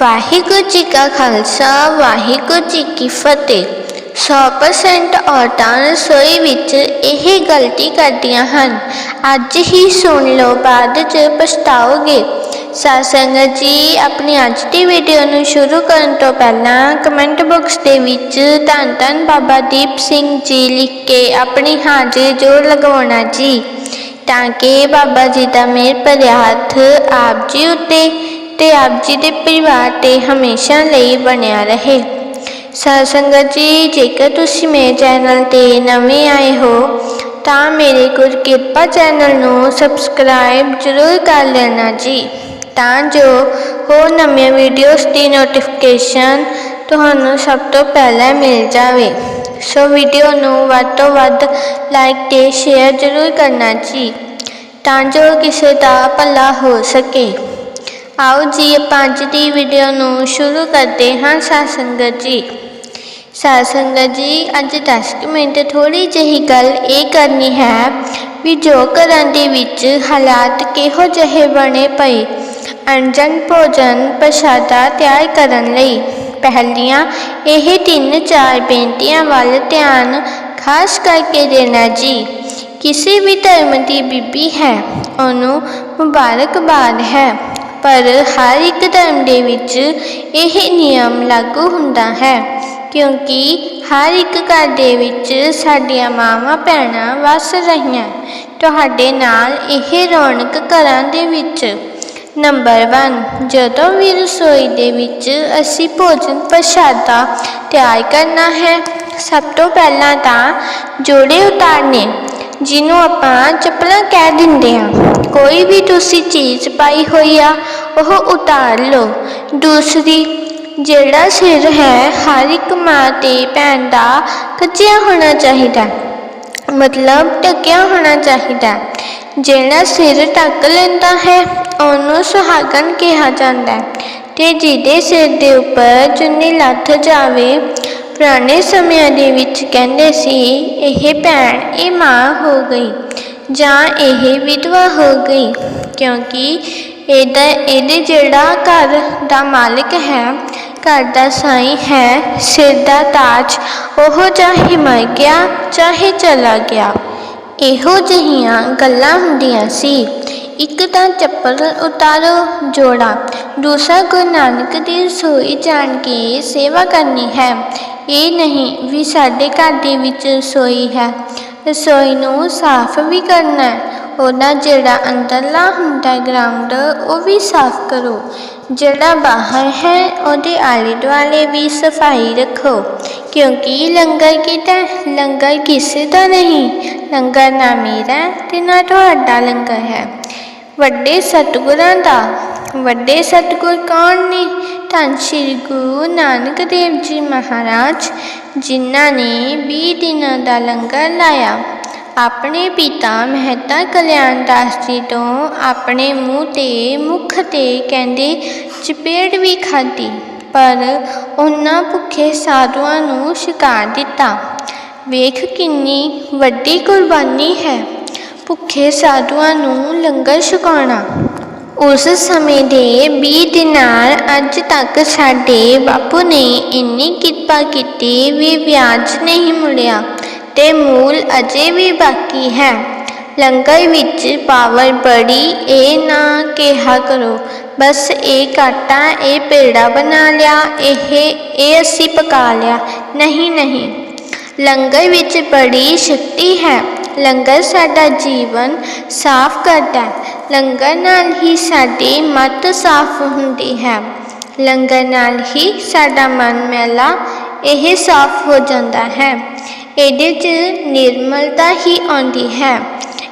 ਵਾਹਿਗੁਰੂ ਜੀ ਕਾ ਖਾਲਸਾ, ਵਾਹਿਗੁਰੂ ਜੀ ਕੀ ਫਤਿਹ। 100% ਔਰਤਾਂ ਰਸੋਈ ਵਿੱਚ ਇਹ ਗਲਤੀ ਕਰਦੀਆਂ ਹਨ। ਅੱਜ ਹੀ ਸੁਣ ਲਓ, ਬਾਅਦ ਚ ਪਛਤਾਓਗੇ। ਸਾਸੰਗਤ ਜੀ, ਆਪਣੀ ਅੱਜ ਦੀ ਵੀਡੀਓ ਨੂੰ ਸ਼ੁਰੂ ਕਰਨ ਤੋਂ ਪਹਿਲਾਂ ਕਮੈਂਟ ਬਾਕਸ ਦੇ ਵਿੱਚ ਧੰਨ ਧੰਨ ਬਾਬਾ ਦੀਪ ਸਿੰਘ ਜੀ ਲਿਖ ਕੇ ਆਪਣੀ ਹਾਜ਼ਰੀ ਜ਼ੋਰ ਲਗਾਉਣਾ ਜੀ, ਤਾਂ ਕਿ ਬਾਬਾ ਜੀ ਦਾ ਮਿਹਰ ਭਰਿਆ ਹੱਥ ਆਪ ਜੀ ਉੱਤੇ ਤੇ ਆਪ ਜੀ ਦੇ ਪਰਿਵਾਰ ਤੇ ਹਮੇਸ਼ਾ ਲਈ ਬਣਿਆ ਰਹੇ। ਸਾਧ ਸੰਗਤ ਜੀ, ਜੇਕਰ ਤੁਸੀਂ ਮੇਰੇ ਚੈਨਲ ਤੇ ਨਵੇਂ ਆਏ ਹੋ, ਤਾਂ ਮੇਰੇ ਗੁਰ ਕਿਰਪਾ ਚੈਨਲ ਨੂੰ ਸਬਸਕ੍ਰਾਈਬ ਜ਼ਰੂਰ ਕਰ ਲੈਣਾ ਜੀ। ਤਾਂ ਜੋ ਹੋਰ ਨਵੀਆਂ ਵੀਡੀਓਜ਼ ਦੀ ਨੋਟੀਫਿਕੇਸ਼ਨ ਤੁਹਾਨੂੰ ਸਭ ਤੋਂ ਪਹਿਲਾਂ ਮਿਲ ਜਾਵੇ। ਸੋ ਵੀਡੀਓ ਨੂੰ ਵੱਧ ਤੋਂ ਵੱਧ ਲਾਈਕ ਤੇ ਸ਼ੇਅਰ ਜ਼ਰੂਰ ਕਰਨਾ ਜੀ, ਤਾਂ ਜੋ ਕਿਸੇ ਦਾ ਭਲਾ ਹੋ ਸਕੇ। ਆਓ ਜੀ, ਆਪਾਂ ਅੱਜ ਦੀ ਵੀਡੀਓ ਨੂੰ ਸ਼ੁਰੂ ਕਰਦੇ ਹਾਂ ਸਾਧ ਸੰਗਤ ਜੀ। ਸਾਧ ਸੰਗਤ ਜੀ, ਅੱਜ 10 ਕੁ ਮਿੰਟ ਥੋੜੀ ਜਿਹੀ ਗੱਲ ਇਹ ਕਰਨੀ ਹੈ ਵੀ ਜੋ ਘਰਾਂ ਦੇ ਵਿੱਚ ਹਾਲਾਤ ਕਿਹੋ ਜਿਹੇ ਬਣੇ ਪਏ ਅਣਜਨ ਭੋਜਨ ਪ੍ਰਸ਼ਾਦਾ ਤਿਆਰ ਕਰਨ ਲਈ। ਪਹਿਲੀਆਂ ਇਹ ਤਿੰਨ ਚਾਰ ਬੇਨਤੀਆਂ ਵੱਲ ਧਿਆਨ ਖਾਸ ਕਰਕੇ ਦੇਣਾ ਜੀ। ਕਿਸੇ ਵੀ ਧਰਮ ਦੀ ਬੀਬੀ ਹੈ, ਉਹਨੂੰ ਮੁਬਾਰਕਬਾਦ ਹੈ। ਪਰ ਹਰ ਇੱਕ ਧਰਮ ਦੇ ਵਿੱਚ ਇਹ ਨਿਯਮ ਲਾਗੂ ਹੁੰਦਾ ਹੈ, ਕਿਉਂਕਿ ਹਰ ਇੱਕ ਘਰ ਦੇ ਵਿੱਚ ਸਾਡੀਆਂ ਮਾਵਾਂ ਭੈਣਾਂ ਵਸ ਰਹੀਆਂ। ਤੁਹਾਡੇ ਨਾਲ ਇਹ ਰੌਣਕ ਘਰਾਂ ਦੇ ਵਿੱਚ। ਨੰਬਰ 1 ਜਦੋਂ ਵੀ ਰਸੋਈ ਦੇ ਵਿੱਚ ਅਸੀਂ ਭੋਜਨ ਪ੍ਰਸ਼ਾਦਾ ਤਿਆਰ ਕਰਨਾ ਹੈ, ਸਭ ਤੋਂ ਪਹਿਲਾਂ ਤਾਂ ਜੋੜੇ ਉਤਾਰਨੇ, ਜਿਹਨੂੰ ਆਪਾਂ ਚੱਪਲਾਂ ਕਹਿ ਦਿੰਦੇ ਹਾਂ। ਕੋਈ ਵੀ ਤੁਸੀਂ ਚੀਜ਼ ਪਾਈ ਹੋਈ ਆ, ਉਹ ਉਤਾਰ ਲਓ। ਦੂਸਰੀ, ਜਿਹੜਾ ਸਿਰ ਹੈ, ਹਰ ਇੱਕ ਮਾਂ ਤੇ ਭੈਣ ਦਾ ਕੱਚਿਆ ਹੋਣਾ ਚਾਹੀਦਾ। ਮਤਲਬ ਢੱਕਿਆ ਹੋਣਾ ਚਾਹੀਦਾ। ਜਿਹੜਾ ਸਿਰ ਢੱਕ ਲੈਂਦਾ ਹੈ, ਉਹਨੂੰ ਸੁਹਾਗਣ ਕਿਹਾ ਜਾਂਦਾ ਹੈ। ਤੇ ਜਿਹਦੇ ਸਿਰ ਦੇ ਉੱਪਰ ਚੁੰਨੀ ਲੱਥ ਜਾਵੇ, ਪੁਰਾਣੇ ਸਮਿਆਂ ਦੇ ਵਿੱਚ ਕਹਿੰਦੇ ਸੀ, ਇਹ ਭੈਣ, ਇਹ ਮਾਂ ਹੋ ਗਈ। ਜਾਂ ਇਹ ਵਿਧਵਾ ਹੋ ਗਈ, ਕਿਉਂਕਿ ਇਹਦਾ, ਇਹਦੇ ਜਿਹੜਾ ਘਰ ਦਾ ਮਾਲਕ ਹੈ, ਘਰ ਦਾ ਸਾਈਂ ਹੈ, ਸਿਰ ਦਾ ਤਾਜ, ਉਹ ਚਾਹੇ ਮਰ ਗਿਆ, ਚਾਹੇ ਚਲਾ ਗਿਆ। ਇਹੋ ਜਿਹੀਆਂ ਗੱਲਾਂ ਹੁੰਦੀਆਂ ਸੀ। ਇੱਕ ਤਾਂ ਚੱਪਲ ਉਤਾਰੋ, ਜੋੜਾ। ਦੂਸਰਾ, ਗੁਰੂ ਨਾਨਕ ਦੀ ਰਸੋਈ ਜਾਣ ਕੇ ਸੇਵਾ ਕਰਨੀ ਹੈ। ਇਹ ਨਹੀਂ ਵੀ ਸਾਡੇ ਘਰ ਦੇ ਵਿੱਚ ਰਸੋਈ ਹੈ। ਰਸੋਈ ਨੂੰ ਸਾਫ਼ ਵੀ ਕਰਨਾ ਉਹਦਾ ਜਿਹੜਾ ਅੰਦਰਲਾ ਹੁੰਦਾ ਗਰਾਊਂਡ ਉਹ ਵੀ ਸਾਫ਼ ਕਰੋ। ਜਿਹੜਾ ਬਾਹਰ ਹੈ, ਉਹਦੇ ਆਲੇ ਦੁਆਲੇ ਵੀ ਸਫ਼ਾਈ ਰੱਖੋ। ਕਿਉਂਕਿ ਲੰਗਰ ਕੀਤਾ, ਲੰਗਰ ਕਿਸੇ ਦਾ ਨਹੀਂ। ਲੰਗਰ ਨਾ ਮੇਰਾ ਤੇ ਨਾ ਤੁਹਾਡਾ ਲੰਗਰ ਹੈ। ਵੱਡੇ ਸਤਿਗੁਰਾਂ ਦਾ, ਵੱਡੇ ਸਤਿਗੁਰ ਕੌਣ ਨੇ? ਧੰਨ ਸ਼੍ਰੀ ਗੁਰੂ ਨਾਨਕ ਦੇਵ ਜੀ ਮਹਾਰਾਜ, ਜਿਨ੍ਹਾਂ ਨੇ 20 ਦਿਨਾਂ ਦਾ ਲੰਗਰ ਲਾਇਆ। ਆਪਣੇ ਪਿਤਾ ਮਹਿਤਾ ਕਲਿਆਣ ਦਾਸ ਜੀ ਤੋਂ ਆਪਣੇ ਮੂੰਹ ਤੇ ਮੁਖ ਤੇ ਕਹਿੰਦੇ, ਚਪੇੜ ਵੀ ਖਾਧੀ। ਪਰ ਉਹਨਾਂ ਭੁੱਖੇ ਸਾਧੂਆਂ ਨੂੰ ਛਕਾ ਦਿੱਤਾ। ਵੇਖ ਕਿੰਨੀ ਵੱਡੀ ਕੁਰਬਾਨੀ ਹੈ। ਭੁੱਖੇ ਸਾਧੂਆਂ ਨੂੰ ਲੰਗਰ ਛਕਾਉਣਾ। ਉਸ ਸਮੇਂ ਦੇ 20 ਦਿਨਾਂ ਅੱਜ ਤੱਕ ਸਾਡੇ ਬਾਪੂ ਨੇ ਇੰਨੀ ਕਿਰਪਾ ਕੀਤੀ ਵੀ ਵਿਆਜ ਨਹੀਂ ਮੁੜਿਆ ਤੇ ਮੂਲ ਅਜੇ ਵੀ ਬਾਕੀ ਹੈ। ਲੰਗਰ ਵਿੱਚ ਪਾਵਰ ਬੜੀ, ਇਹ ਨਾ ਕਿਹਾ ਕਰੋ, ਬਸ ਇਹ ਕਾਟਾ, ਇਹ ਪੇੜਾ ਬਣਾ ਲਿਆ, ਇਹ ਇਹ ਅਸੀਂ ਪਕਾ ਲਿਆ। ਨਹੀਂ ਨਹੀਂ। ਲੰਗਰ ਵਿੱਚ ਬੜੀ ਸ਼ਕਤੀ ਹੈ। ਲੰਗਰ ਸਾਡਾ ਜੀਵਨ ਸਾਫ਼ ਕਰਦਾ ਹੈ। ਲੰਗਰ ਨਾਲ ਹੀ ਸਾਡੀ ਮਤ ਸਾਫ਼ ਹੁੰਦੀ ਹੈ। ਲੰਗਰ ਨਾਲ ਹੀ ਸਾਡਾ ਮਨ ਮੈਲਾ, ਇਹ ਸਾਫ਼ ਹੋ ਜਾਂਦਾ ਹੈ। ਇਹਦੇ 'ਚ ਨਿਰਮਲਤਾ ਹੀ ਆਉਂਦੀ ਹੈ।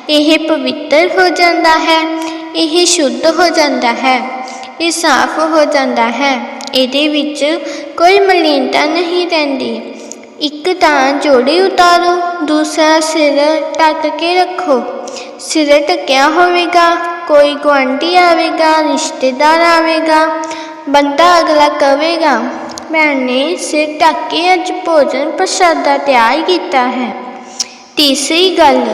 ਇਹ ਪਵਿੱਤਰ ਹੋ ਜਾਂਦਾ ਹੈ। ਇਹ ਸ਼ੁੱਧ ਹੋ ਜਾਂਦਾ ਹੈ। ਇਹ ਸਾਫ਼ ਹੋ ਜਾਂਦਾ ਹੈ। ਇਹਦੇ ਵਿੱਚ ਕੋਈ ਮਲੀਨਤਾ ਨਹੀਂ ਰਹਿੰਦੀ। ਇੱਕ ਤਾਂ ਜੋੜੀ ਉਤਾਰੋ, ਦੂਸਰਾ ਸਿਰ ਢੱਕ ਕੇ ਰੱਖੋ। ਸਿਰ ਢੱਕਿਆ ਹੋਵੇਗਾ, ਕੋਈ ਗੁਆਂਢੀ ਆਵੇਗਾ, ਰਿਸ਼ਤੇਦਾਰ ਆਵੇਗਾ, ਬੰਦਾ ਅਗਲਾ ਕਵੇਗਾ, ਭੈਣ ਨੇ ਸਿਰ ਢੱਕ ਕੇ ਅੱਜ ਭੋਜਨ ਪ੍ਰਸ਼ਾਦਾ ਤਿਆਰ ਕੀਤਾ ਹੈ। ਤੀਸਰੀ ਗੱਲ,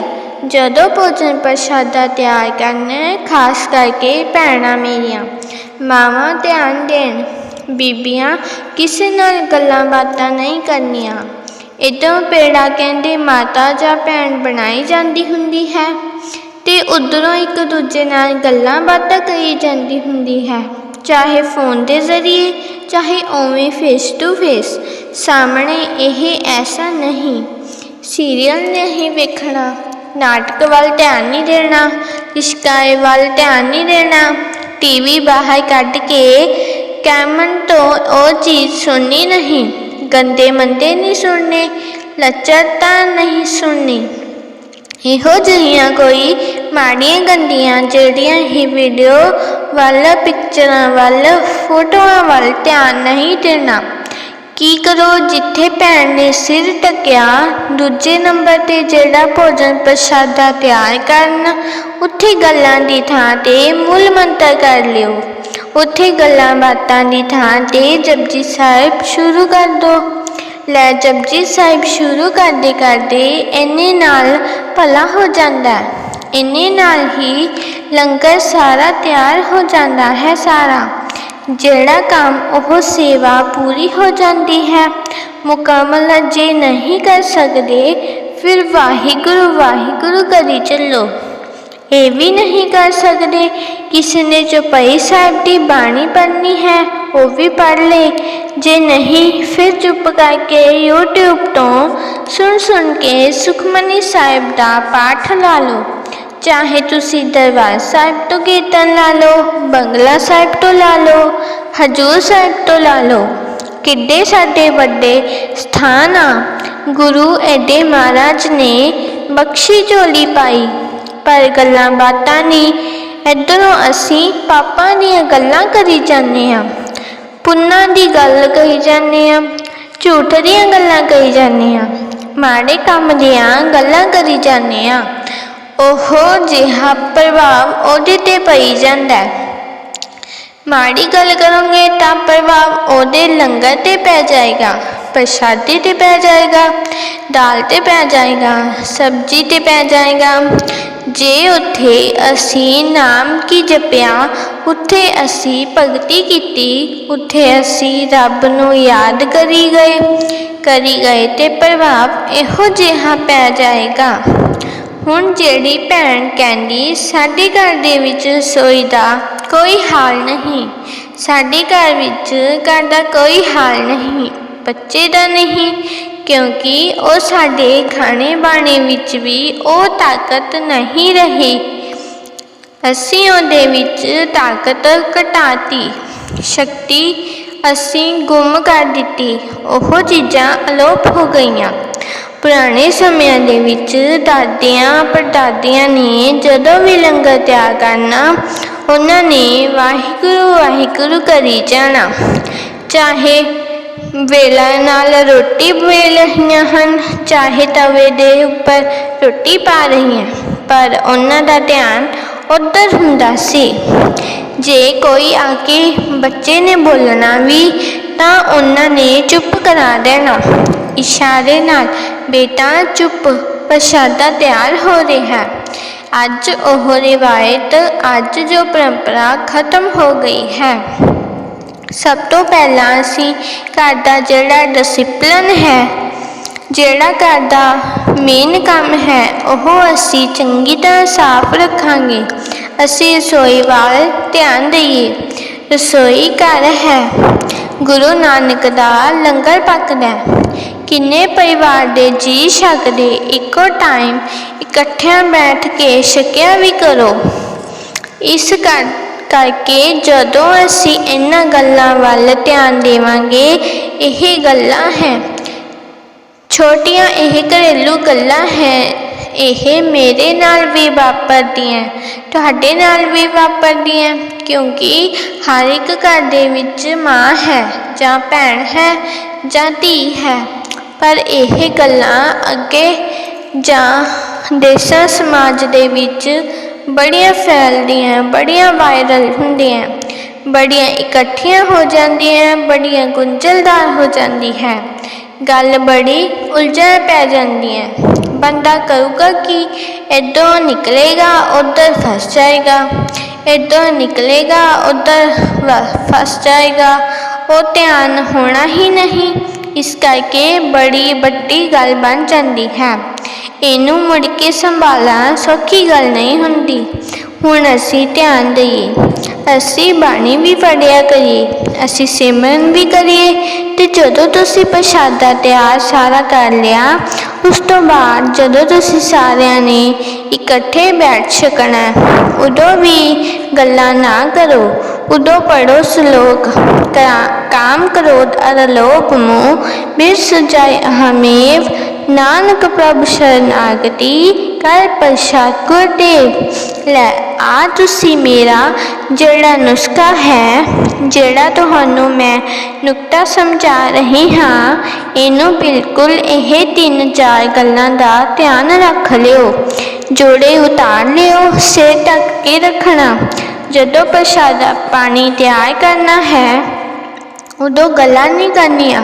ਜਦੋਂ ਭੋਜਨ ਪ੍ਰਸ਼ਾਦਾ ਤਿਆਰ ਕਰਨਾ ਖਾਸ ਕਰਕੇ ਭੈਣਾਂ ਮੇਰੀਆਂ, ਮਾਵਾਂ ਧਿਆਨ ਦੇਣ। ਬੀਬੀਆਂ, ਕਿਸੇ ਨਾਲ ਗੱਲਾਂ ਬਾਤਾਂ ਨਹੀਂ ਕਰਨੀਆਂ। ਇੱਧਰੋਂ ਪੇੜਾ ਕਹਿੰਦੇ, ਮਾਤਾ ਜਾਂ ਭੈਣ ਬਣਾਈ ਜਾਂਦੀ ਹੁੰਦੀ ਹੈ ਤੇ ਉਧਰੋਂ ਇੱਕ ਦੂਜੇ ਨਾਲ ਗੱਲਾਂ ਬਾਤਾਂ ਕਰੀ ਜਾਂਦੀ ਹੁੰਦੀ ਹੈ। ਚਾਹੇ ਫੋਨ ਦੇ ਜ਼ਰੀਏ, ਚਾਹੇ ਉਵੇਂ ਫੇਸ ਟੂ ਫੇਸ ਸਾਹਮਣੇ ਇਹ ਐਸਾ ਨਹੀਂ। ਸੀਰੀਅਲ ਨਹੀਂ ਵੇਖਣਾ, ਨਾਟਕ ਵੱਲ ਧਿਆਨ ਨਹੀਂ ਦੇਣਾ ਇਸ਼ਕਾਏ ਵੱਲ ਧਿਆਨ ਨਹੀਂ ਦੇਣਾ ਟੀਵੀ ਬਾਹਰ ਕੱਢ ਕੇ ਕੈਮਨ ਤੋਂ ਉਹ ਚੀਜ਼ ਸੁਣਨੀ ਨਹੀਂ, ਗੰਦੇ ਮੰਦੇ ਨਹੀਂ ਸੁਣਨੇ ਲੱਚਰਤਾ ਨਹੀਂ ਸੁਣਨੀ। ਇਹੋ ਜਿਹੀਆਂ ਕੋਈ ਮਾੜੀਆਂ ਗੰਦੀਆਂ ਜਿਹੜੀਆਂ ਹੀ ਵੀਡੀਓ ਵੱਲ ਪਿਕਚਰਾਂ ਵੱਲ ਫੋਟੋਆਂ ਵੱਲ ਧਿਆਨ ਨਹੀਂ ਦੇਣਾ। ਕੀ ਕਰੋ ਜਿੱਥੇ ਭੈਣ ਨੇ ਸਿਰ ਟਕਿਆ, ਦੂਜੇ ਨੰਬਰ ਤੇ ਜਿਹੜਾ ਭੋਜਨ ਪ੍ਰਸ਼ਾਦਾ ਤਿਆਰ ਕਰਨ, ਉੱਥੇ ਗੱਲਾਂ ਦੀ ਥਾਂ ਤੇ ਮੂਲ ਮੰਤਰ ਕਰ ਲਿਓ। ਉੱਥੇ ਗੱਲਾਂ ਬਾਤਾਂ ਦੀ ਥਾਂ ਤੇ ਜਪਜੀ ਸਾਹਿਬ ਸ਼ੁਰੂ ਕਰ ਦੋ। ਲੈ ਜਪਜੀ ਸਾਹਿਬ ਸ਼ੁਰੂ ਕਰਦੇ ਕਰਦੇ ਇੰਨੇ ਨਾਲ ਭਲਾ ਹੋ ਜਾਂਦਾ ਹੈ। ਇੰਨੇ ਨਾਲ ਹੀ ਲੰਗਰ ਸਾਰਾ ਤਿਆਰ ਹੋ ਜਾਂਦਾ ਹੈ ਸਾਰਾ। ਜਿਹੜਾ ਕੰਮ ਉਹ ਸੇਵਾ ਪੂਰੀ ਹੋ ਜਾਂਦੀ ਹੈ। ਮੁਕੰਮਲ ਜੇ ਨਹੀਂ ਕਰ ਸਕਦੇ, ਫਿਰ ਵਾਹਿਗੁਰੂ ਵਾਹਿਗੁਰੂ ਕਰੀ ਚੱਲੋ। ਇਹ ਵੀ ਨਹੀਂ ਕਰ ਸਕਦੇ। ਕਿਸੇ ਨੇ ਚੁਪਈ ਸਾਹਿਬ ਦੀ ਬਾਣੀ ਪੜ੍ਹਨੀ ਹੈ, ਉਹ ਵੀ ਪੜ੍ਹ ਲੇ। ਜੇ ਨਹੀਂ, ਫਿਰ ਚੁੱਪ ਕਰਕੇ YouTube ਤੋਂ ਸੁਣ ਸੁਣ ਕੇ ਸੁਖਮਨੀ ਸਾਹਿਬ ਦਾ ਪਾਠ ਲਾ ਲਓ। ਚਾਹੇ ਤੁਸੀਂ ਦਰਬਾਰ ਸਾਹਿਬ ਤੋਂ ਕੀਰਤਨ ਲਾ ਲਓ, ਬੰਗਲਾ ਸਾਹਿਬ ਤੋਂ ਲਾ ਲਓ, ਹਜੂਰ ਸਾਹਿਬ ਤੋਂ ਲਾ ਲਓ। ਕਿੱਡੇ ਸਾਡੇ ਵੱਡੇ ਸਥਾਨ ਆ। ਗੁਰੂ ਐਡੇ ਮਹਾਰਾਜ ਨੇ ਬਖਸ਼ੀ ਝੋਲੀ ਪਾਈ। ਪਰ ਗੱਲਾਂ ਬਾਤਾਂ ਨਹੀਂ ਇੱਧਰੋਂ ਅਸੀਂ ਪਾਪਾਂ ਦੀਆਂ ਗੱਲਾਂ ਕਰੀ ਜਾਂਦੇ ਆ ਪੁੰਨਾਂ ਦੀ ਗੱਲ ਕਹੀ ਜਾਂਦੇ ਆ ਝੂਠ ਦੀਆਂ ਗੱਲਾਂ ਕਹੀ ਜਾਂਦੇ ਆ ਮਾੜੇ ਕੰਮ ਦੀਆਂ ਗੱਲਾਂ ਕਰੀ ਜਾਂਦੇ ਆ ਉਹ ਜਿਹਾ ਪ੍ਰਭਾਵ ਉਹਦੇ ਤੇ ਪਈ ਜਾਂਦਾ ਹੈ। ਮਾੜੀ ਗੱਲ ਕਰੋਗੇ ਤਾਂ ਪ੍ਰਭਾਵ ਉਹਦੇ ਲੰਗਰ ਤੇ ਪੈ ਜਾਏਗਾ। ਪ੍ਰਸ਼ਾਦੇ ਤੇ ਪੈ ਜਾਏਗਾ ਦਾਲ ਤੇ ਪੈ ਜਾਏਗਾ ਸਬਜ਼ੀ ਤੇ ਪੈ ਜਾਏਗਾ ਜੇ ਉੱਥੇ ਅਸੀਂ ਨਾਮ ਕੀ ਜਪਿਆ ਉੱਥੇ ਅਸੀਂ ਭਗਤੀ ਕੀਤੀ ਉੱਥੇ ਅਸੀਂ ਰੱਬ ਨੂੰ ਯਾਦ ਕਰੀ ਗਏ ਕਰੀ ਗਏ ਤੇ ਪ੍ਰਭਾਵ ਇਹੋ ਜਿਹਾ ਪੈ ਜਾਏਗਾ ਹੁਣ ਜਿਹੜੀ ਭੈਣ ਕਹਿੰਦੀ ਸਾਡੇ ਘਰ ਦੇ ਵਿੱਚ ਰਸੋਈ ਦਾ ਕੋਈ ਹਾਲ ਨਹੀਂ ਸਾਡੇ ਘਰ ਵਿੱਚ ਘਰ ਦਾ ਕੋਈ ਹਾਲ ਨਹੀਂ ਬੱਚੇ ਦਾ ਨਹੀਂ, ਕਿਉਂਕਿ ਉਹ ਸਾਡੇ ਖਾਣੇ ਬਾਣੇ ਵਿੱਚ ਵੀ ਉਹ ਤਾਕਤ ਨਹੀਂ ਰਹੀ। ਅਸੀਂ ਉਹਦੇ ਵਿੱਚ ਤਾਕਤ ਘਟਾਤੀ, ਸ਼ਕਤੀ ਅਸੀਂ ਗੁੰਮ ਕਰ ਦਿੱਤੀ, ਉਹ ਚੀਜ਼ਾਂ ਅਲੋਪ ਹੋ ਗਈਆਂ। ਪੁਰਾਣੇ ਸਮਿਆਂ ਦੇ ਵਿੱਚ ਦਾਦੀਆਂ ਪੜਦਾਦੀਆਂ ਨੇ ਜਦੋਂ ਵੀ ਲੰਗਰ ਤਿਆਰ ਕਰਨਾ, ਉਹਨਾਂ ਨੇ ਵਾਹਿਗੁਰੂ ਵਾਹਿਗੁਰੂ ਕਰੀ ਜਾਣਾ। ਚਾਹੇ ਵੇਲਾ ਨਾਲ ਰੋਟੀ ਵੇਲ ਰਹੀਆਂ ਹਨ, ਚਾਹੇ ਤਵੇ ਦੇ ਉੱਪਰ ਰੋਟੀ ਪਾ ਰਹੀਆਂ, ਪਰ ਉਹਨਾਂ ਦਾ ਧਿਆਨ ਉੱਧਰ ਹੁੰਦਾ ਸੀ। ਜੇ ਕੋਈ ਆ ਕੇ ਬੱਚੇ ਨੇ ਬੋਲਣਾ ਵੀ, ਤਾਂ ਉਹਨਾਂ ਨੇ ਚੁੱਪ ਕਰਾ ਦੇਣਾ। ਇਸ਼ਾਰੇ ਨਾਲ ਬੇਟਾ ਚੁੱਪ ਪ੍ਰਸ਼ਾਦਾ ਤਿਆਰ ਹੋ ਰਿਹਾ। ਅੱਜ ਉਹ ਰਿਵਾਇਤ, ਅੱਜ ਜੋ ਪਰੰਪਰਾ ਖਤਮ ਹੋ ਗਈ ਹੈ। ਸਭ ਤੋਂ ਪਹਿਲਾਂ ਅਸੀਂ ਘਰ ਦਾ ਜਿਹੜਾ ਡਿਸਪਲਿਨ ਹੈ, ਜਿਹੜਾ ਘਰ ਦਾ ਮੇਨ ਕੰਮ ਹੈ, ਉਹ ਅਸੀਂ ਚੰਗੀ ਤਰ੍ਹਾਂ ਸਾਫ਼ ਰੱਖਾਂਗੇ। ਅਸੀਂ ਰਸੋਈ ਵੱਲ ਧਿਆਨ ਦਈਏ। ਰਸੋਈ ਘਰ ਹੈ। ਗੁਰੂ ਨਾਨਕ ਦਾ ਲੰਗਰ ਪੱਕਦਾ ਕਿੰਨੇ ਪਰਿਵਾਰ ਦੇ ਜੀ ਛਕਦੇ ਇੱਕੋ ਟਾਈਮ ਇਕੱਠਿਆਂ ਬੈਠ ਕੇ ਛਕਿਆ ਵੀ ਕਰੋ। ਇਸ ਕਰ ਕਰਕੇ ਜਦੋਂ ਅਸੀਂ ਇਹਨਾਂ ਗੱਲਾਂ ਵੱਲ ਧਿਆਨ ਦੇਵਾਂਗੇ, ਇਹ ਗੱਲਾਂ ਹੈ। ਛੋਟੀਆਂ ਇਹ ਘਰੇਲੂ ਗੱਲਾਂ ਹੈ, ਇਹ ਮੇਰੇ ਨਾਲ ਵੀ ਵਾਪਰਦੀਆਂ, ਤੁਹਾਡੇ ਨਾਲ ਵੀ ਵਾਪਰਦੀਆਂ, ਕਿਉਂਕਿ ਹਰ ਇੱਕ ਘਰ ਦੇ ਵਿੱਚ ਮਾਂ ਹੈ, ਜਾਂ ਭੈਣ ਹੈ, ਜਾਂ ਧੀ ਹੈ। ਪਰ ਇਹ ਗੱਲਾਂ ਅੱਗੇ ਜਾਂ ਦੇਸ਼ਾਂ ਸਮਾਜ ਦੇ ਵਿੱਚ ਬੜੀਆਂ ਫੈਲਦੀਆਂ, ਬੜੀਆਂ ਵਾਇਰਲ ਹੁੰਦੀਆਂ, ਬੜੀਆਂ ਇਕੱਠੀਆਂ ਹੋ ਜਾਂਦੀਆਂ, ਬੜੀਆਂ ਗੁੰਝਲਦਾਰ ਹੋ ਜਾਂਦੀ ਹੈ। ਗੱਲ ਬੜੀ ਉਲਝਣ ਪੈ ਜਾਂਦੀ ਹੈ। ਬੰਦਾ ਕਰੂਗਾ ਕਿ ਇੱਧਰੋਂ ਨਿਕਲੇਗਾ, ਉੱਧਰ ਫਸ ਜਾਏਗਾ। ਇੱਧਰੋਂ ਨਿਕਲੇਗਾ, ਉੱਧਰ ਵ- ਫਸ ਜਾਏਗਾ। ਉਹ ਧਿਆਨ ਹੋਣਾ ਹੀ ਨਹੀਂ। ਇਸ ਕਰਕੇ ਬੜੀ ਵੱਡੀ ਗੱਲ ਬਣ ਜਾਂਦੀ ਹੈ। ਇਹਨੂੰ ਮੁੜ ਕੇ ਸੰਭਾਲਣਾ ਸੌਖੀ ਗੱਲ ਨਹੀਂ ਹੁੰਦੀ। ਹੁਣ ਅਸੀਂ ਧਿਆਨ ਦਈਏ। ਅਸੀਂ ਬਾਣੀ ਵੀ ਪੜਿਆ ਕਰੀਏ। ਅਸੀਂ ਸਿਮਰਨ ਵੀ ਕਰੀਏ। ਤੇ ਜਦੋਂ ਤੁਸੀਂ ਪ੍ਰਸ਼ਾਦਾ ਤਿਆਰ ਸਾਰਾ ਕਰ ਲਿਆ, ਉਸ ਤੋਂ ਬਾਅਦ ਜਦੋਂ ਤੁਸੀਂ ਸਾਰਿਆਂ ਨੇ ਇਕੱਠੇ ਬੈਠ ਸਕਣਾ, ਉਦੋਂ ਵੀ ਗੱਲਾਂ ਨਾ ਕਰੋ। ਉਦੋਂ ਪੜੋ ਸ਼ਲੋਕ ਕਾ- ਕਾਮ ਕ੍ਰੋਧ ਅਰ ਲੋਭ ਮੋਹ ਬਿਰਸ ਜਾਏ ਹਮੇਵ ਨਾਨਕ ਪ੍ਰਭ ਸ਼ਰਨਾਗਤੀ ਕਰ ਪ੍ਰਸਾਦ ਗੁਰਦੇਵ ਲੈ, ਆ ਤੁਸੀਂ ਮੇਰਾ ਜਿਹੜਾ ਨੁਸਖਾ ਹੈ, ਜਿਹੜਾ ਤੁਹਾਨੂੰ ਮੈਂ ਨੁਕਤਾ ਸਮਝਾ ਰਹੀ ਹਾਂ, ਇਹਨੂੰ ਬਿਲਕੁਲ ਇਹ ਤਿੰਨ ਚਾਰ ਗੱਲਾਂ ਦਾ ਧਿਆਨ ਰੱਖ ਲਿਓ। ਜੋੜੇ ਉਤਾਰ ਲਿਓ, ਸਿਰ ਢੱਕ ਕੇ ਰੱਖਣਾ। ਜਦੋਂ ਪ੍ਰਸ਼ਾਦਾ ਪਾਣੀ ਤਿਆਰ ਕਰਨਾ ਹੈ, ਉਦੋਂ ਗੱਲਾਂ ਨਹੀਂ ਕਰਨੀਆਂ।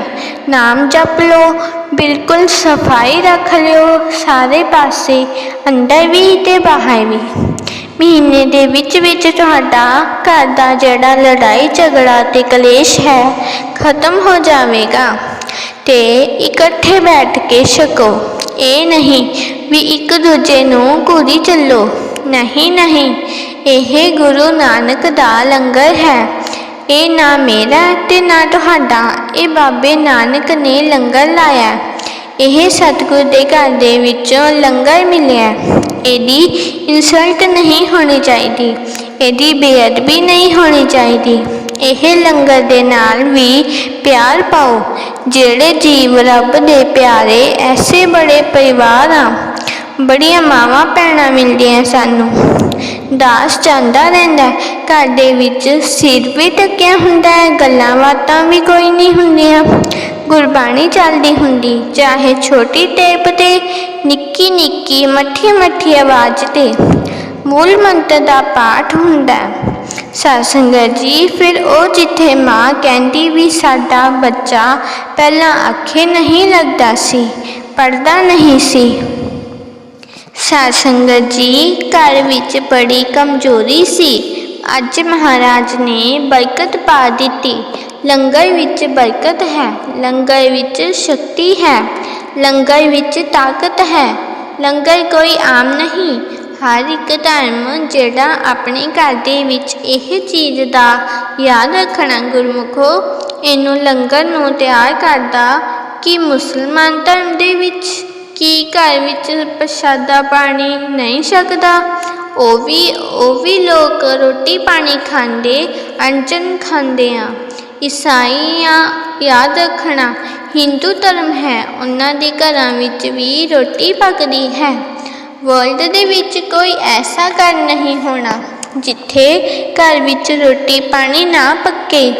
ਨਾਮ ਜਪ ਲਓ, ਬਿਲਕੁਲ ਸਫ਼ਾਈ ਰੱਖ ਲਿਓ, ਸਾਰੇ ਪਾਸੇ ਅੰਦਰ ਵੀ ਤੇ ਬਾਹਰ ਵੀ। ਮਹੀਨੇ ਦੇ ਵਿੱਚ ਵਿੱਚ ਤੁਹਾਡਾ ਘਰ ਦਾ ਜਿਹੜਾ ਲੜਾਈ, ਝਗੜਾ ਤੇ ਕਲੇਸ਼ ਹੈ, ਖਤਮ ਹੋ ਜਾਵੇਗਾ। ਤੇ ਇਕੱਠੇ ਬੈਠ ਕੇ ਛਕੋ। ਇਹ ਨਹੀਂ ਵੀ ਇੱਕ ਦੂਜੇ ਨੂੰ ਘੂਰੀ ਚੱਲੋ। ਨਹੀਂ ਨਹੀਂ। ਇਹ ਗੁਰੂ ਨਾਨਕ ਦਾ ਲੰਗਰ ਹੈ। ਇਹ ਨਾ ਮੇਰਾ ਤੇ ਨਾ ਤੁਹਾਡਾ, ਇਹ ਬਾਬੇ ਨਾਨਕ ਨੇ ਲੰਗਰ ਲਾਇਆ। ਇਹ ਸਤਿਗੁਰ ਦੇ ਘਰ ਦੇ ਵਿੱਚੋਂ ਲੰਗਰ ਮਿਲਿਆ। ਇਹਦੀ ਇਨਸਲਟ ਨਹੀਂ ਹੋਣੀ ਚਾਹੀਦੀ, ਇਹਦੀ ਬੇਅਦਬੀ ਨਹੀਂ ਹੋਣੀ ਚਾਹੀਦੀ। ਇਹ ਲੰਗਰ ਦੇ ਨਾਲ ਵੀ ਪਿਆਰ ਪਾਓ, ਜਿਹੜੇ ਜੀਵ ਰੱਬ ਦੇ ਪਿਆਰੇ, ਐਸੇ ਬੜੇ ਪਰਿਵਾਰ ਆ। ਬੜੀਆਂ ਮਾਵਾਂ ਭੈਣਾਂ ਮਿਲਦੀਆਂ ਸਾਨੂੰ। ਦਾਸ ਜਾਂਦਾ ਰਹਿੰਦਾ ਹੈ। ਘਰ ਦੇ ਵਿੱਚ ਸਿਰ ਵੀ ਢੱਕਿਆ ਹੁੰਦਾ ਹੈ, ਗੱਲਾਂ ਬਾਤਾਂ ਵੀ ਕੋਈ ਨਹੀਂ ਹੁੰਦੀਆਂ। ਗੁਰਬਾਣੀ ਚੱਲਦੀ ਹੁੰਦੀ, ਚਾਹੇ ਛੋਟੀ ਟੇਪ ਤੇ, ਨਿੱਕੀ ਨਿੱਕੀ, ਮੱਠੀ ਮੱਠੀ ਆਵਾਜ਼ ਤੇ। ਮੂਲ ਮੰਤਰ ਦਾ ਪਾਠ ਹੁੰਦਾ ਹੈ। ਸਾਧ ਜੀ, ਫਿਰ ਉਹ ਜਿੱਥੇ ਮਾਂ ਕਹਿੰਦੀ ਵੀ ਸਾਡਾ ਬੱਚਾ ਪਹਿਲਾਂ ਅੱਖੇ ਨਹੀਂ ਲੱਗਦਾ ਸੀ ਪੜਦਾ ਨਹੀਂ ਸੀ ਸਾਧ ਸੰਗਤ ਜੀ ਘਰ ਵਿੱਚ ਬੜੀ ਕਮਜ਼ੋਰੀ ਸੀ। ਅੱਜ ਮਹਾਰਾਜ ਨੇ ਬਰਕਤ ਪਾ ਦਿੱਤੀ। ਲੰਗਰ ਵਿੱਚ ਬਰਕਤ ਹੈ। ਲੰਗਰ ਵਿੱਚ ਸ਼ਕਤੀ ਹੈ। ਲੰਗਰ ਵਿੱਚ ਤਾਕਤ ਹੈ। ਲੰਗਰ ਕੋਈ ਆਮ ਨਹੀਂ। ਹਰ ਇੱਕ ਧਰਮ ਜਿਹੜਾ ਆਪਣੇ ਘਰ ਦੇ ਵਿੱਚ ਇਹ ਚੀਜ਼ ਦਾ ਯਾਦ ਰੱਖਣਾ ਗੁਰਮੁਖੋ, ਇਹਨੂੰ ਲੰਗਰ ਨੂੰ ਤਿਆਰ ਕਰਦਾ ਕਿ ਮੁਸਲਮਾਨ ਧਰਮ ਦੇ ਵਿੱਚ। ਕੀ ਘਰ ਵਿੱਚ ਪ੍ਰਸ਼ਾਦਾ ਪਾਣੀ ਨਹੀਂ ਛਕਦਾ ਉਹ ਵੀ ਉਹ ਵੀ ਲੋਕ ਰੋਟੀ ਪਾਣੀ ਖਾਂਦੇ ਅੰਜਨ ਖਾਂਦੇ ਆ। ਈਸਾਈਆਂ ਯਾਦ ਰੱਖਣਾ, ਹਿੰਦੂ ਧਰਮ ਹੈ, ਉਹਨਾਂ ਦੇ ਘਰਾਂ ਵਿੱਚ ਵੀ ਰੋਟੀ ਪੱਕਦੀ ਹੈ। ਵਰਲਡ ਦੇ ਵਿੱਚ ਕੋਈ ਐਸਾ ਘਰ ਨਹੀਂ ਹੋਣਾ, ਜਿੱਥੇ ਘਰ ਵਿੱਚ ਰੋਟੀ ਪਾਣੀ ਨਾ ਪੱਕੇ।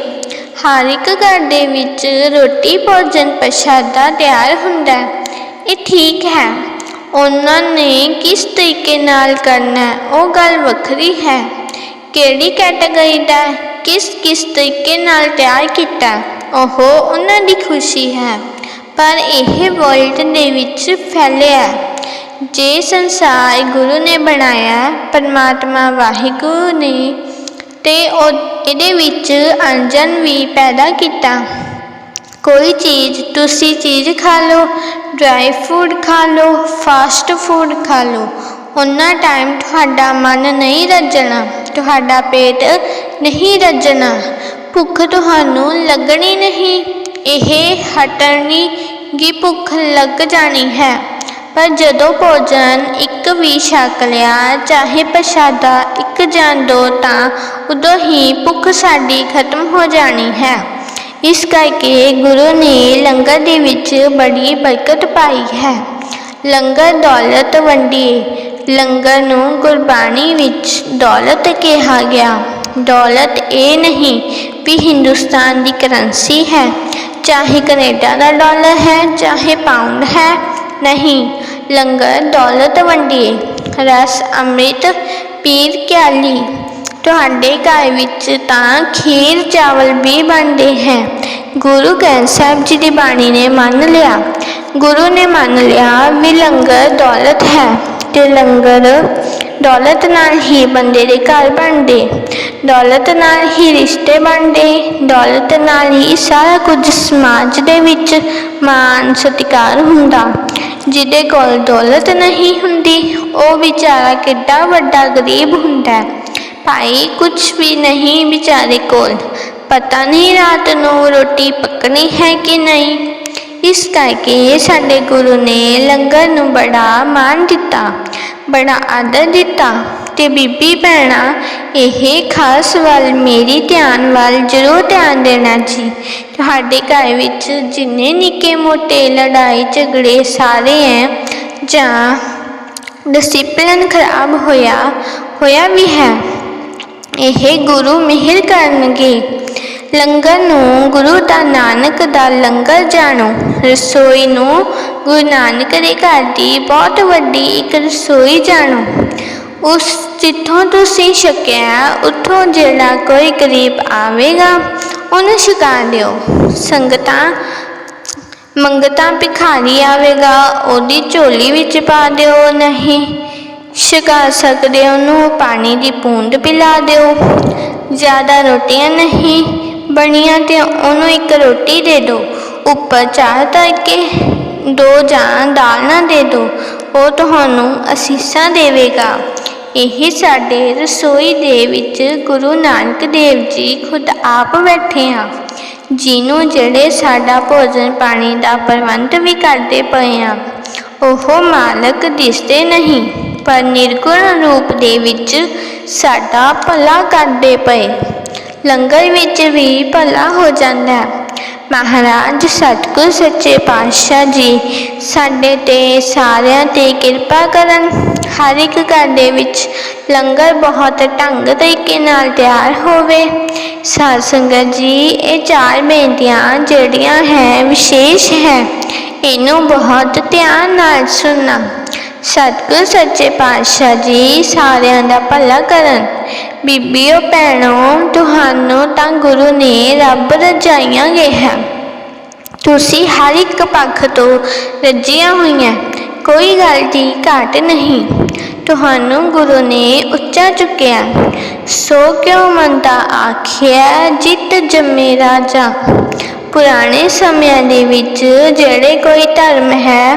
ਹਰ ਇੱਕ ਘਰ ਦੇ ਵਿੱਚ ਰੋਟੀ ਭੋਜਨ ਪ੍ਰਸ਼ਾਦਾ ਤਿਆਰ ਹੁੰਦਾ ਹੈ। ਇਹ ਠੀਕ ਹੈ। ਉਹਨਾਂ ਨੇ ਕਿਸ ਤਰੀਕੇ ਨਾਲ ਕਰਨਾ ਉਹ ਗੱਲ ਵੱਖਰੀ ਹੈ। ਕਿਹੜੀ ਕੈਟਾਗਰੀ ਦਾ ਕਿਸ ਕਿਸ ਤਰੀਕੇ ਨਾਲ ਤਿਆਰ ਕੀਤਾ ਉਹ ਉਹਨਾਂ ਦੀ ਖੁਸ਼ੀ ਹੈ। ਪਰ ਇਹ ਵਰਲਡ ਦੇ ਵਿੱਚ ਫੈਲਿਆ ਜੇ ਸੰਸਾਰ ਗੁਰੂ ਨੇ ਬਣਾਇਆ ਪਰਮਾਤਮਾ ਵਾਹਿਗੁਰੂ ਨੇ, ਤੇ ਇਹਦੇ ਵਿੱਚ ਅੰਜਨ ਵੀ ਪੈਦਾ ਕੀਤਾ। ਕੋਈ ਚੀਜ਼ ਤੁਸੀਂ ਚੀਜ਼ ਖਾ ਲਓ ਡਰਾਈ ਫੂਡ ਖਾ ਲਓ ਫਾਸਟ ਫੂਡ ਖਾ ਲਓ। ਉਹਨਾਂ ਟਾਈਮ ਤੁਹਾਡਾ ਮਨ ਨਹੀਂ ਰੱਜਣਾ, ਤੁਹਾਡਾ ਪੇਟ ਨਹੀਂ ਰੱਜਣਾ। ਭੁੱਖ ਤੁਹਾਨੂੰ ਲੱਗਣੀ ਨਹੀਂ, ਇਹ ਹਟਣੀ ਗੀ ਭੁੱਖ ਲੱਗ ਜਾਣੀ ਹੈ। ਪਰ ਜਦੋਂ ਭੋਜਨ ਇੱਕ ਵੀ ਛਕ ਲਿਆ, ਚਾਹੇ ਪ੍ਰਸ਼ਾਦਾ ਇੱਕ ਜਾਂ ਦੋ, ਤਾਂ ਉਦੋਂ ਹੀ ਭੁੱਖ ਸਾਡੀ ਖਤਮ ਹੋ ਜਾਣੀ ਹੈ। ਇਸ ਕਰਕੇ ਗੁਰੂ ਨੇ ਲੰਗਰ ਦੇ ਵਿੱਚ ਬੜੀ ਬਰਕਤ ਪਾਈ ਹੈ। ਲੰਗਰ ਦੌਲਤ ਵੰਡੀਏ, ਲੰਗਰ ਨੂੰ ਗੁਰਬਾਣੀ ਵਿੱਚ ਦੌਲਤ ਕਿਹਾ ਗਿਆ। ਦੌਲਤ ਇਹ ਨਹੀਂ ਵੀ ਹਿੰਦੁਸਤਾਨ ਦੀ ਕਰੰਸੀ ਹੈ। ਚਾਹੇ ਕੈਨੇਡਾ ਦਾ ਡਾਲਰ ਹੈ, ਚਾਹੇ ਪਾਉਂਡ ਹੈ, ਨਹੀਂ, ਲੰਗਰ ਦੌਲਤ ਵੰਡੀਏ। ਰਸ ਅੰਮ੍ਰਿਤ, ਪੀਰ ਕਿਆਲੀ ਤੁਹਾਡੇ ਘਰ ਵਿੱਚ ਤਾਂ ਖੀਰ ਚਾਵਲ ਵੀ ਬਣਦੇ ਹੈ। ਗੁਰੂ ਗ੍ਰੰਥ ਸਾਹਿਬ ਜੀ ਦੀ ਬਾਣੀ ਨੇ ਮੰਨ ਲਿਆ। ਗੁਰੂ ਨੇ ਮੰਨ ਲਿਆ ਵੀ ਲੰਗਰ ਦੌਲਤ ਹੈ ਤੇ ਲੰਗਰ ਦੌਲਤ ਨਾਲ ਹੀ ਬੰਦੇ ਦੇ ਘਰ ਬਣਦੇ। ਦੌਲਤ ਨਾਲ ਹੀ ਰਿਸ਼ਤੇ ਬਣਦੇ। ਦੌਲਤ ਨਾਲ ਹੀ ਸਾਰਾ ਕੁਝ ਸਮਾਜ ਦੇ ਵਿੱਚ ਮਾਨ ਸਤਿਕਾਰ ਹੁੰਦਾ। ਜਿਹਦੇ ਕੋਲ ਦੌਲਤ ਨਹੀਂ ਹੁੰਦੀ, ਉਹ ਵਿਚਾਰਾ ਕਿੱਡਾ ਵੱਡਾ ਗਰੀਬ ਹੁੰਦਾ ਹੈ। ਭਾਈ, ਕੁਛ ਵੀ ਨਹੀਂ ਵਿਚਾਰੇ ਕੋਲ। ਪਤਾ ਨਹੀਂ ਰਾਤ ਨੂੰ ਰੋਟੀ ਪੱਕਣੀ ਹੈ ਕਿ ਨਹੀਂ। ਇਸ ਕਰਕੇ ਸਾਡੇ ਗੁਰੂ ਨੇ ਲੰਗਰ ਨੂੰ ਬੜਾ ਮਾਣ ਦਿੱਤਾ, ਬੜਾ ਆਦਰ ਦਿੱਤਾ ਤੇ ਬੀਬੀ ਭੈਣਾ, ਇਹ ਖਾਸ ਵੱਲ ਮੇਰੀ ਧਿਆਨ ਵੱਲ ਜ਼ਰੂਰ ਧਿਆਨ ਦੇਣਾ ਜੀ। ਤੁਹਾਡੇ ਘਰ ਵਿੱਚ ਜਿੰਨੇ ਨਿੱਕੇ ਮੋਟੇ ਲੜਾਈ ਝਗੜੇ ਸਾਰੇ ਹੈ ਜਾਂ ਡਿਸਪਲਿਨ ਖਰਾਬ ਹੋਇਆ ਹੋਇਆ ਵੀ ਹੈ। ਇਹ ਗੁਰੂ ਮਿਹਰ ਕਰਨਗੇ। ਲੰਗਰ ਨੂੰ ਗੁਰੂ ਦਾ ਨਾਨਕ ਦਾ ਲੰਗਰ ਜਾਣੋ। ਰਸੋਈ ਨੂੰ ਗੁਰੂ ਨਾਨਕ ਦੇ ਘਰ ਦੀ ਬਹੁਤ ਵੱਡੀ ਇੱਕ ਰਸੋਈ ਜਾਣੋ। ਉਸ ਜਿੱਥੋਂ ਤੁਸੀਂ ਛਕਿਆ, ਉੱਥੋਂ ਜਿਹੜਾ ਕੋਈ ਗਰੀਬ ਆਵੇਗਾ, ਉਹਨੂੰ ਛਕਾ ਦਿਓ। ਸੰਗਤਾਂ, ਮੰਗਤਾ ਭਿਖਾਰੀ ਆਵੇਗਾ, ਉਹਦੀ ਝੋਲੀ ਵਿੱਚ ਪਾ ਦਿਓ ਨਹੀਂ। ਛਕਾ ਸਕਦੇ ਉਹਨੂੰ ਪਾਣੀ ਦੀ ਬੂੰਦ ਪਿਲਾ ਦਿਓ। ਜ਼ਿਆਦਾ ਰੋਟੀਆਂ ਨਹੀਂ, ਬਣੀਆਂ ਤੇ ਉਹਨੂੰ ਇੱਕ ਰੋਟੀ ਦੇ ਦਿਓ। ਉੱਪਰ ਚਾਹ ਧਰ ਕੇ ਦੋ ਜਾਂ ਦਾਲ ਨਾ ਦੇ ਦਿਓ, ਉਹ ਤੁਹਾਨੂੰ ਅਸੀਸਾਂ ਦੇਵੇਗਾ। ਇਹ ਸਾਡੇ ਰਸੋਈ ਦੇ ਵਿੱਚ ਗੁਰੂ ਨਾਨਕ ਦੇਵ ਜੀ ਖੁਦ ਆਪ ਬੈਠੇ ਆ, ਜਿਹਨੂੰ ਜਿਹੜੇ ਸਾਡਾ ਭੋਜਨ ਪਾਣੀ ਦਾ ਪ੍ਰਬੰਧ ਵੀ ਕਰਦੇ ਪਏ ਆ। ਉਹ ਮਾਲਕ ਦਿਸਦੇ ਨਹੀਂ। ਪਰ ਨਿਰਗੁਣ ਰੂਪ ਦੇ ਵਿੱਚ ਸਾਡਾ ਭਲਾ ਕਰਦੇ ਪਏ। ਲੰਗਰ ਵਿੱਚ ਵੀ ਭਲਾ ਹੋ ਜਾਂਦਾ ਹੈ। ਮਹਾਰਾਜ ਸਤਿਗੁਰ ਸੱਚੇ ਪਾਤਸ਼ਾਹ ਜੀ, ਸਾਡੇ ਤੇ ਸਾਰਿਆਂ ਤੇ ਕਿਰਪਾ ਕਰਨ। ਹਰ ਇੱਕ ਘਰ ਦੇ ਵਿੱਚ ਲੰਗਰ ਬਹੁਤ ਢੰਗ ਤਰੀਕੇ ਨਾਲ ਤਿਆਰ ਹੋਵੇ। ਸਾਧ ਸੰਗਤ ਜੀ, ਇਹ ਚਾਰ ਬੇਨਤੀਆਂ ਜਿਹੜੀਆਂ ਹੈ, ਵਿਸ਼ੇਸ਼ ਹੈ। ਇਹਨੂੰ ਬਹੁਤ ਧਿਆਨ ਨਾਲ ਸੁਣਨਾ। ਸਤਿਗੁਰ ਸੱਚੇ ਪਾਤਸ਼ਾਹ ਜੀ ਸਾਰਿਆਂ ਦਾ ਭਲਾ ਕਰਨ। ਬੀਬੀਓ ਭੈਣੋ, ਤੁਹਾਨੂੰ ਤਾਂ ਗੁਰੂ ਨੇ ਰੱਬ ਰਜਾਈਆਂ ਹੈ ਤੁਸੀਂ ਹਰ ਇੱਕ ਪੱਖ ਤੋਂ ਰੱਜੀਆਂ ਹੋਈਆਂ। ਕੋਈ ਗੱਲ ਦੀ ਘਾਟ ਨਹੀਂ। ਤੁਹਾਨੂੰ ਗੁਰੂ ਨੇ ਉੱਚਾ ਚੁੱਕਿਆ। ਸੋ ਕਿਉ ਮੰਦਾ ਆਖਿਆ, ਜਿਤ ਜੰਮੇ ਰਾਜਾ। ਪੁਰਾਣੇ ਸਮਿਆਂ ਦੇ ਵਿੱਚ ਜਿਹੜੇ ਕੋਈ ਧਰਮ ਹੈ,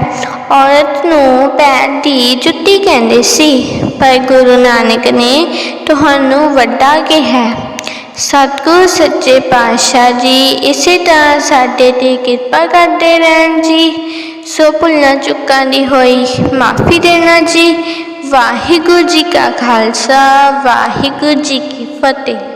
ਔਰਤ ਨੂੰ ਪੈਰ ਦੀ ਜੁੱਤੀ ਕਹਿੰਦੇ ਸੀ। ਪਰ ਗੁਰੂ ਨਾਨਕ ਨੇ ਤੁਹਾਨੂੰ ਵੱਡਾ ਕਿਹਾ, ਸਤਿਗੁਰ, ਸੱਚੇ ਪਾਤਸ਼ਾਹ ਜੀ, ਇਸੇ ਤਰ੍ਹਾਂ ਸਾਡੇ ਤੇ ਕਿਰਪਾ ਕਰਦੇ ਰਹਿਣ ਜੀ। ਸੋ ਭੁੱਲਾਂ ਚੁੱਕਾਂ ਦੀ ਹੋਈ, ਮਾਫੀ ਦੇਣਾ ਜੀ। ਵਾਹਿਗੁਰੂ ਜੀ ਕਾ ਖਾਲਸਾ, ਵਾਹਿਗੁਰੂ ਜੀ ਕੀ ਫਤਿਹ।